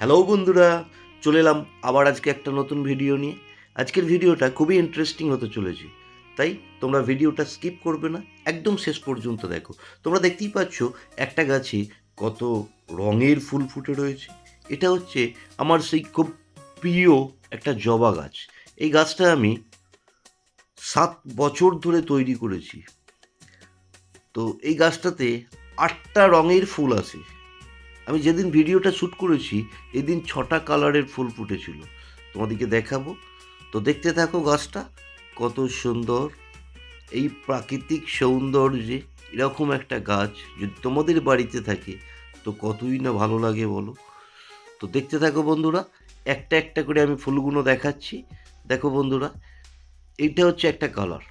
Hello বন্ধুরা, চলে এলাম আবার আজকে একটা নতুন ভিডিও নিয়ে। আজকের ভিডিওটা খুবই ইন্টারেস্টিং হতে চলেছে। তাই তোমরা ভিডিওটা স্কিপ করবে না, একদম শেষ পর্যন্ত দেখো। তোমরা দেখতেই পাচ্ছ একটা গাছে কত রঙের ফুল ফুটে রয়েছে। এটা হচ্ছে আমার সেই খুব প্রিয় একটা জবা গাছ। এই গাছটা আমি সাত বছর ধরে তৈরি করেছি। তো এই গাছটাতে আটটা রঙের ফুল আছে। আমি যেদিন ভিডিওটা শ্যুট করেছি, এদিন ছটা কালারের ফুল ফুটেছিল। তোমাদেরকে দেখাবো। তো দেখতে থাকো গাছটা, কত সুন্দর। এই প্রাকৃতিক সৌন্দর্যে এরকম একটা গাছ যদি তোমাদের বাড়িতে থাকে, তো কতই না ভালো লাগে বলো। তো দেখতে থাকো বন্ধুরা, একটা একটা করে আমি ফুলগুলো দেখাচ্ছি। দেখো বন্ধুরা, এইটা হচ্ছে একটা কালার।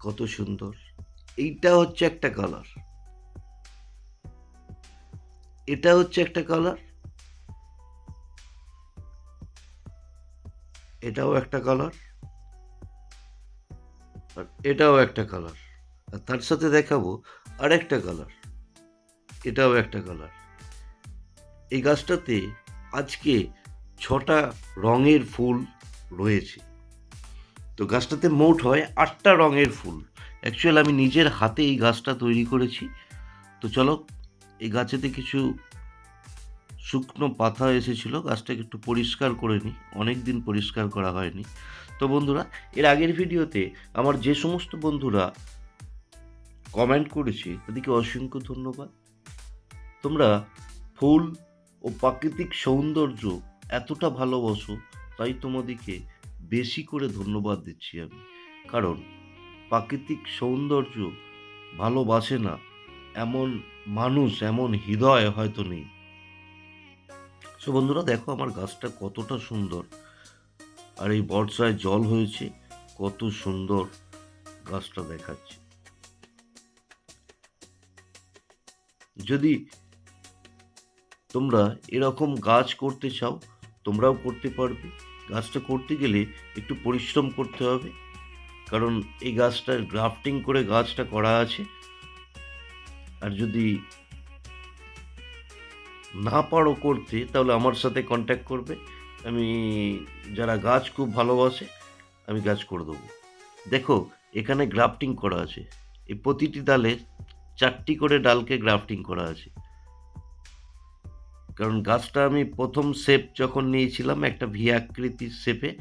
কত সুন্দর। এইটা হচ্ছে একটা কালার। এটা হচ্ছে একটা কালার এটাও একটা কালার আর এটাও একটা কালার আর তার সাথে দেখাবো আর একটা কালার এটাও একটা কালার এই গাছটাতে আজকে ছটা রঙের ফুল রয়েছে। তো গাছটাতে মোট হয় আটটা রঙের ফুল। অ্যাকচুয়াল আমি নিজের হাতে এই গাছটা তৈরি করেছি। তো চলো এই গাছেতে কিছু শুকনো পাতা এসেছিল, গাছটাকে একটু পরিষ্কার করে নিই অনেক দিন পরিষ্কার করা হয়নি। তো বন্ধুরা, এর আগের ভিডিওতে আমার যে সমস্ত বন্ধুরা কমেন্ট করেছে, তাদেরকে অসংখ্য ধন্যবাদ। তোমরা ফুল ও প্রাকৃতিক সৌন্দর্য এতটা ভালোবাসো, তাই তোমাদেরকে বেশি করে ধন্যবাদ দিচ্ছি আমি। কারণ প্রাকৃতিক সৌন্দর্য ভালোবাসে না এমন মানুষ, এমন হৃদয় হয়তো নেই। সো বন্ধুরা, দেখো আমার গাছটা কতটা সুন্দর। আর এই বর্ষায় জল হয়েছে, কত সুন্দর গাছটা দেখাচ্ছে। যদি তোমরা এরকম গাছ করতে চাও, তোমরাও করতে পারবে। গাছটা করতে গেলে একটু পরিশ্রম করতে হবে। কারণ এই গাছটার গ্রাফটিং করে গাছটা করা আছে। আর যদি না পারো করতে, তাহলে আমার সাথে কন্ট্যাক্ট করবে। আমি, যারা গাছ খুব ভালোবাসে, আমি গাছ করে দেবো। দেখো, এখানে গ্রাফটিং করা আছে। এই প্রতিটি ডালে চারটি করে ডালকে গ্রাফটিং করা আছে। কারণ গাছটা আমি প্রথম শেপ যখন নিয়েছিলাম, একটা ভি আকৃতির শেপে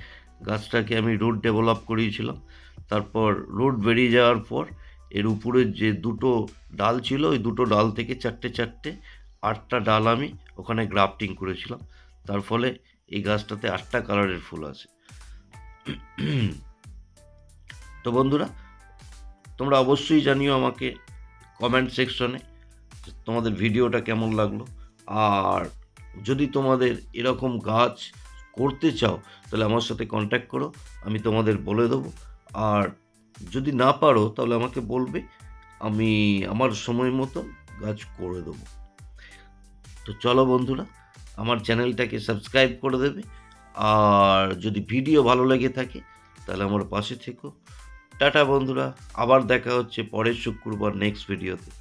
গাছটাকে আমি রুট ডেভেলপ করিয়েছিলাম। তারপর রুট বেরিয়ে যাওয়ার পর এর উপরে যে দুটো ডাল ছিল, ওই দুটো ডাল থেকে চারটে চারটে, আটটা ডাল আমি ওখানে গ্রাফটিং করেছিলাম। তার ফলে এই গাছটাতে আটটা কালারের ফুল আছে। তো বন্ধুরা, তোমরা অবশ্যই জানিও আমাকে কমেন্ট সেকশনে তোমাদের ভিডিওটা কেমন লাগল। আর যদি তোমাদের এরকম গাছ করতে চাও, তাহলে আমার সাথে কন্ট্যাক্ট করো, আমি তোমাদের বলে দেবো। আর যদি না পারো, তাহলে আমাকে বলবে, আমি আমার সময় মতো গাছ করে দেব। তো চলো বন্ধুরা, আমার চ্যানেলটাকে সাবস্ক্রাইব করে দেবে। আর যদি ভিডিও ভালো লেগে থাকে, তাহলে আমার পাশে থেকো। টাটা বন্ধুরা, আবার দেখা হচ্ছে পরের শুক্রবার নেক্সট ভিডিওতে